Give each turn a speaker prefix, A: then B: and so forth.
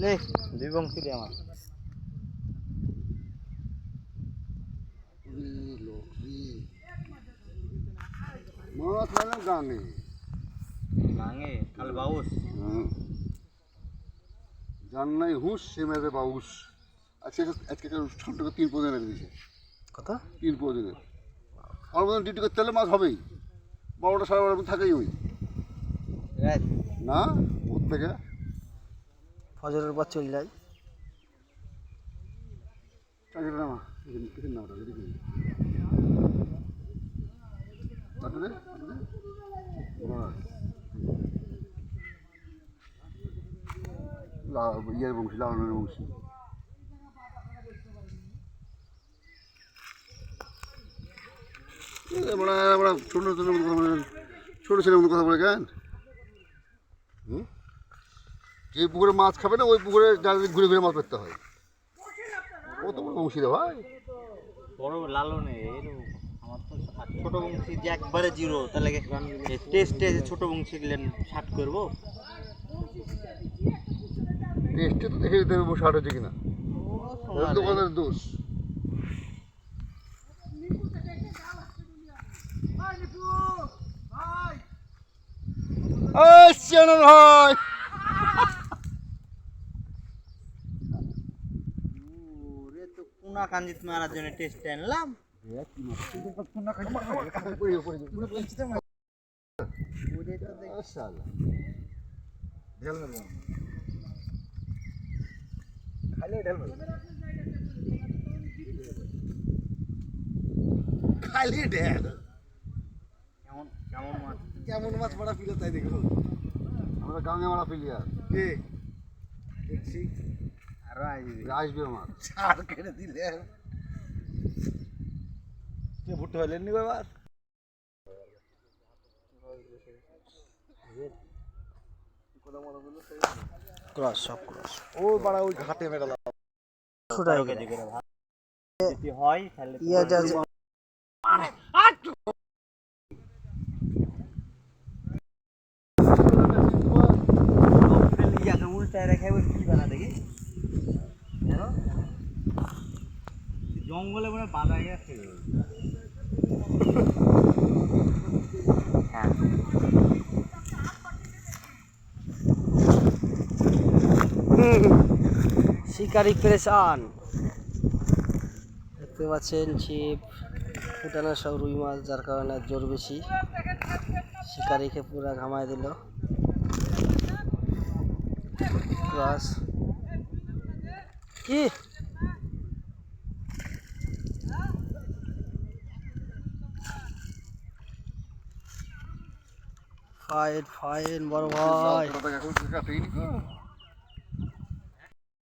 A: নে দুই বংশী দে আমার।
B: মাছ মানে গাঙে
A: ভাঙে কাল বাউস।
B: জান নাই হুঁস সে মেরে বাউস আজকে আজকে একটা ছোট্ট তিন পদিনে রেখে দিয়েছে
A: কত?
B: তিন পদিনে আমার মতন ডিউটি করতে হলে মাছ হবেই বারোটা সাড়ে বারোটা থাকেই ওই না ভূত থেকে?
A: ফজরের পর চলে যাই
B: ইয়ের বংশী লালনের বংশী আমরা ছোট ছোট ছোট মতো কথা বলে কেন? যে পুকুরে মাছ খাবে না ওই পুকুরে যাদের ঘুরে ঘুরে মাছ ধরতে হয়। ও তো বড় বংশী রে ভাই।
A: বড় লালনে আমার তো ছোট বংশী যে একবারে জিরো তাহলে টেস্টে ছোট বংশী গেলেন ষাট করব?
B: টেস্টে তো দেখে দিতে হবে ষাট হচ্ছে কিনা। দোকানের দোষ। ভাই
A: কুনা কাঞ্জিত মারার জন্য টেস্ট আনলাম
B: খালি ঢেল।
A: কেমন কেমন মাছ?
C: কেমন মাছ মারা পিলে তাই দেখো।
B: আমরা গাঙে মারা প্লেয়ার
C: কে? দেখছি।
A: আরও আসবে।
B: আসবে মাছ
C: ছাড় কেটে দিলে। কে ভুট্টো হলেন নি এবার ক্রস সব ক্রস। ও বাড়া ওই ঘাটে
A: হয় তাহলে
C: ইয়া যা
A: ইয়াকে উল্টায় রেখে ওই কি বানা দেখি জানো জঙ্গলে মনে বাঁধা গেছে
D: শিকারি প্রেসান দেখতে পাচ্ছেন ছিপ, ফুটানো সব রুই মাছ, যার কারণে জোর বেশি। শিকারিকে পুরা ঘামায় দিল। ক্রস কি? ফাইন ফাইন বড় ভাই
B: এখন কাটেই নি